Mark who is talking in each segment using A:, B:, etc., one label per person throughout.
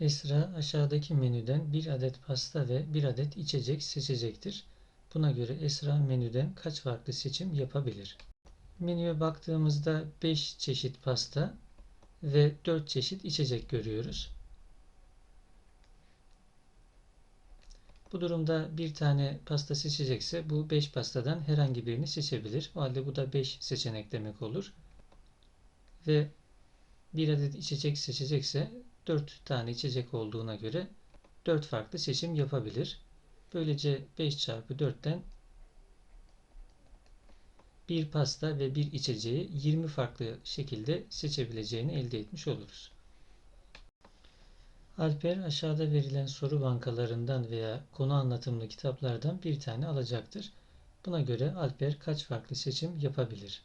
A: Esra aşağıdaki menüden bir adet pasta ve bir adet içecek seçecektir. Buna göre Esra menüden kaç farklı seçim yapabilir? Menüye baktığımızda 5 çeşit pasta ve 4 çeşit içecek görüyoruz. Bu durumda bir tane pasta seçecekse bu 5 pastadan herhangi birini seçebilir. O halde bu da 5 seçenek demek olur. Ve bir adet içecek seçecekse 4 tane içecek olduğuna göre 4 farklı seçim yapabilir. Böylece 5 çarpı 4'ten bir pasta ve bir içeceği 20 farklı şekilde seçebileceğini elde etmiş oluruz. Alper aşağıda verilen soru bankalarından veya konu anlatımlı kitaplardan bir tane alacaktır. Buna göre Alper kaç farklı seçim yapabilir?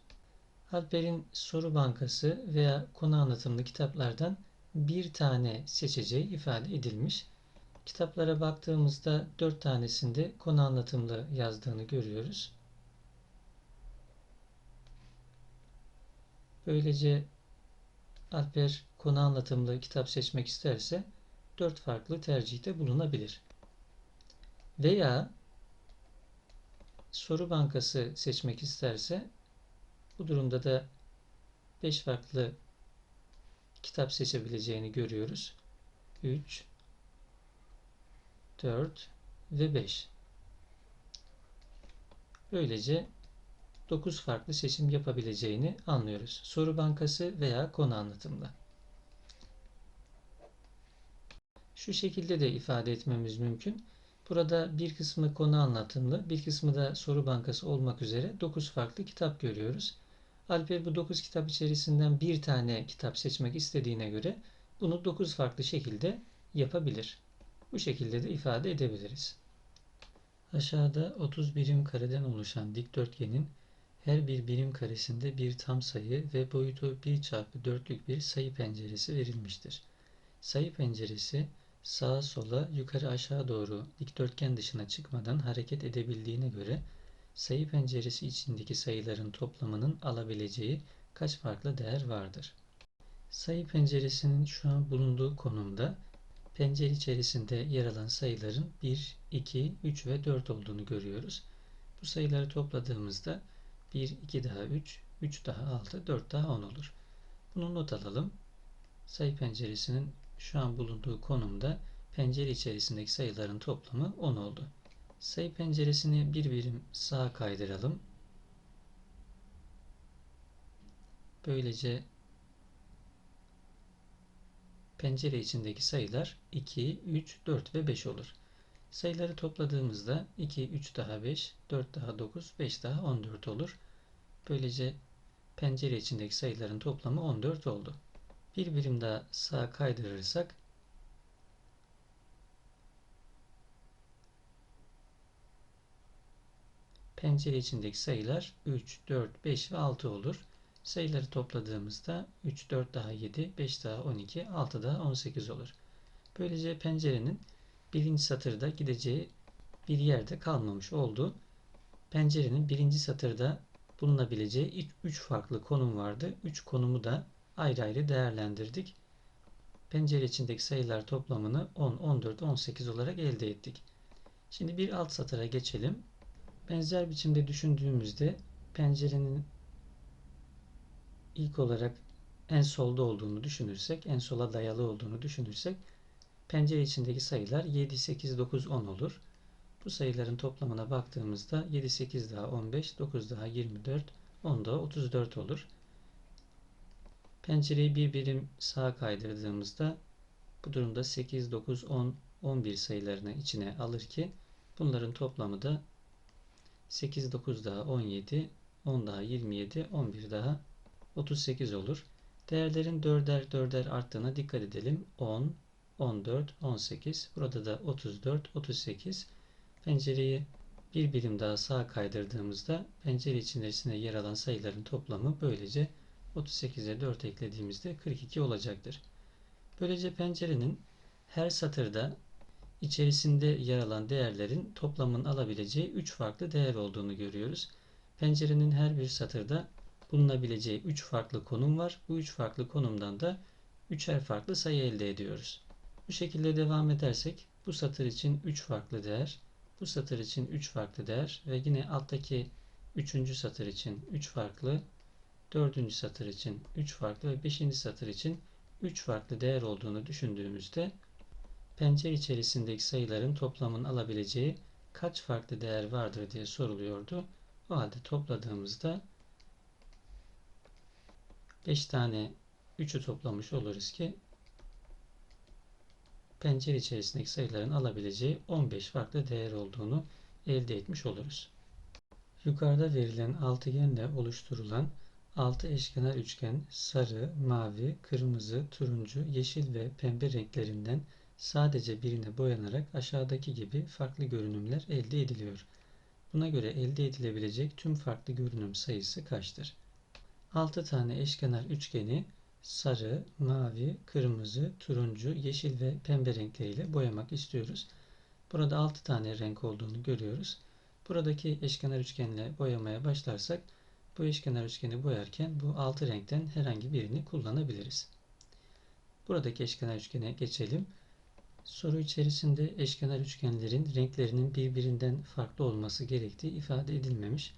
A: Alper'in soru bankası veya konu anlatımlı kitaplardan bir tane seçeceği ifade edilmiş. Kitaplara baktığımızda dört tanesinde konu anlatımlı yazdığını görüyoruz. Böylece Alper konu anlatımlı kitap seçmek isterse dört farklı tercihte bulunabilir. Veya soru bankası seçmek isterse bu durumda da 5 farklı kitap seçebileceğini görüyoruz. 3 4 ve 5. Böylece 9 farklı seçim yapabileceğini anlıyoruz. Soru bankası veya konu anlatımda. Şu şekilde de ifade etmemiz mümkün. Burada bir kısmı konu anlatımlı, bir kısmı da soru bankası olmak üzere 9 farklı kitap görüyoruz. Alper bu 9 kitap içerisinden bir tane kitap seçmek istediğine göre bunu 9 farklı şekilde yapabilir. Bu şekilde de ifade edebiliriz. Aşağıda 30 birim kareden oluşan dikdörtgenin her bir birim karesinde bir tam sayı ve boyutu 1 çarpı 4'lük bir sayı penceresi verilmiştir. Sayı penceresi sağa sola yukarı aşağı doğru dikdörtgen dışına çıkmadan hareket edebildiğine göre sayı penceresi içindeki sayıların toplamının alabileceği kaç farklı değer vardır? Sayı penceresinin şu an bulunduğu konumda pencere içerisinde yer alan sayıların 1, 2, 3 ve 4 olduğunu görüyoruz. Bu sayıları topladığımızda 1, 2 daha 3, 3 daha 6, 4 daha 10 olur. Bunu not alalım. Sayı penceresinin şu an bulunduğu konumda pencere içerisindeki sayıların toplamı 10 oldu. Sayı penceresini bir birim sağa kaydıralım. Böylece pencere içindeki sayılar 2, 3, 4 ve 5 olur. Sayıları topladığımızda 2, 3 daha 5, 4 daha 9, 5 daha 14 olur. Böylece pencere içindeki sayıların toplamı 14 oldu. Bir birim daha sağa kaydırırsak pencere içindeki sayılar 3, 4, 5 ve 6 olur. Sayıları topladığımızda 3, 4 daha 7, 5 daha 12, 6 daha 18 olur. Böylece pencerenin birinci satırda gideceği bir yerde kalmamış oldu. Pencerenin birinci satırda bulunabileceği 3 farklı konum vardı. 3 konumu da ayrı ayrı değerlendirdik. Pencere içindeki sayılar toplamını 10, 14, 18 olarak elde ettik. Şimdi bir alt satıra geçelim. Benzer biçimde düşündüğümüzde pencerenin ilk olarak en solda olduğunu düşünürsek, en sola dayalı olduğunu düşünürsek pencere içindeki sayılar 7, 8, 9, 10 olur. Bu sayıların toplamına baktığımızda 7, 8 daha 15, 9 daha 24, 10 da 34 olur. Pencereyi bir birim sağa kaydırdığımızda bu durumda 8, 9, 10, 11 sayılarını içine alır ki bunların toplamı da 8, 9 daha 17, 10 daha 27, 11 daha 38 olur. Değerlerin dörder dörder arttığına dikkat edelim. 10, 14, 18. Burada da 34, 38. Pencereyi bir birim daha sağa kaydırdığımızda pencere içerisinde yer alan sayıların toplamı böylece 38'e 4 eklediğimizde 42 olacaktır. Böylece pencerenin her satırda içerisinde yer alan değerlerin toplamının alabileceği 3 farklı değer olduğunu görüyoruz. Pencerenin her bir satırda bulunabileceği 3 farklı konum var. Bu 3 farklı konumdan da 3'er farklı sayı elde ediyoruz. Bu şekilde devam edersek bu satır için 3 farklı değer, bu satır için 3 farklı değer ve yine alttaki 3. satır için 3 farklı, 4. satır için 3 farklı ve 5. satır için 3 farklı değer olduğunu düşündüğümüzde pencere içerisindeki sayıların toplamının alabileceği kaç farklı değer vardır diye soruluyordu. O halde topladığımızda 5 tane 3'ü toplamış oluruz ki pencere içerisindeki sayıların alabileceği 15 farklı değer olduğunu elde etmiş oluruz. Yukarıda verilen altıgenle oluşturulan 6 eşkenar üçgen sarı, mavi, kırmızı, turuncu, yeşil ve pembe renklerinden sadece birine boyanarak aşağıdaki gibi farklı görünümler elde ediliyor. Buna göre elde edilebilecek tüm farklı görünüm sayısı kaçtır? 6 tane eşkenar üçgeni sarı, mavi, kırmızı, turuncu, yeşil ve pembe renkleriyle boyamak istiyoruz. Burada 6 tane renk olduğunu görüyoruz. Buradaki eşkenar üçgenle boyamaya başlarsak bu eşkenar üçgeni boyarken bu 6 renkten herhangi birini kullanabiliriz. Buradaki eşkenar üçgene geçelim. Soru içerisinde eşkenar üçgenlerin renklerinin birbirinden farklı olması gerektiği ifade edilmemiş.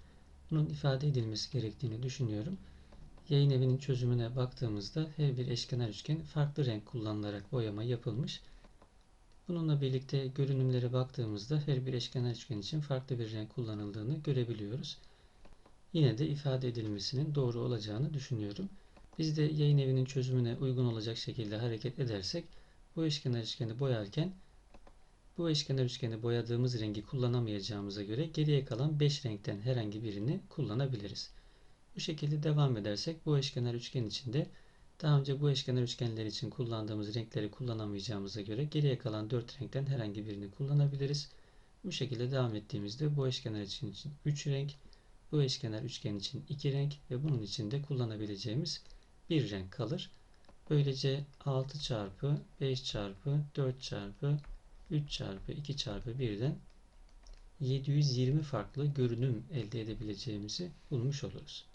A: Bunun ifade edilmesi gerektiğini düşünüyorum. Yayın evinin çözümüne baktığımızda her bir eşkenar üçgen farklı renk kullanılarak boyama yapılmış. Bununla birlikte görünümlere baktığımızda her bir eşkenar üçgen için farklı bir renk kullanıldığını görebiliyoruz. Yine de ifade edilmesinin doğru olacağını düşünüyorum. Biz de yayın evinin çözümüne uygun olacak şekilde hareket edersek bu eşkenar üçgeni boyarken bu eşkenar üçgeni boyadığımız rengi kullanamayacağımıza göre geriye kalan 5 renkten herhangi birini kullanabiliriz. Bu şekilde devam edersek bu eşkenar üçgen içinde daha önce bu eşkenar üçgenler için kullandığımız renkleri kullanamayacağımıza göre geriye kalan 4 renkten herhangi birini kullanabiliriz. Bu şekilde devam ettiğimizde bu eşkenar üçgen için 3 renk, bu eşkenar üçgen için 2 renk ve bunun içinde kullanabileceğimiz bir renk kalır. Böylece 6 çarpı 5 çarpı 4 çarpı 3 çarpı 2 çarpı 1'den 720 farklı görünüm elde edebileceğimizi bulmuş oluruz.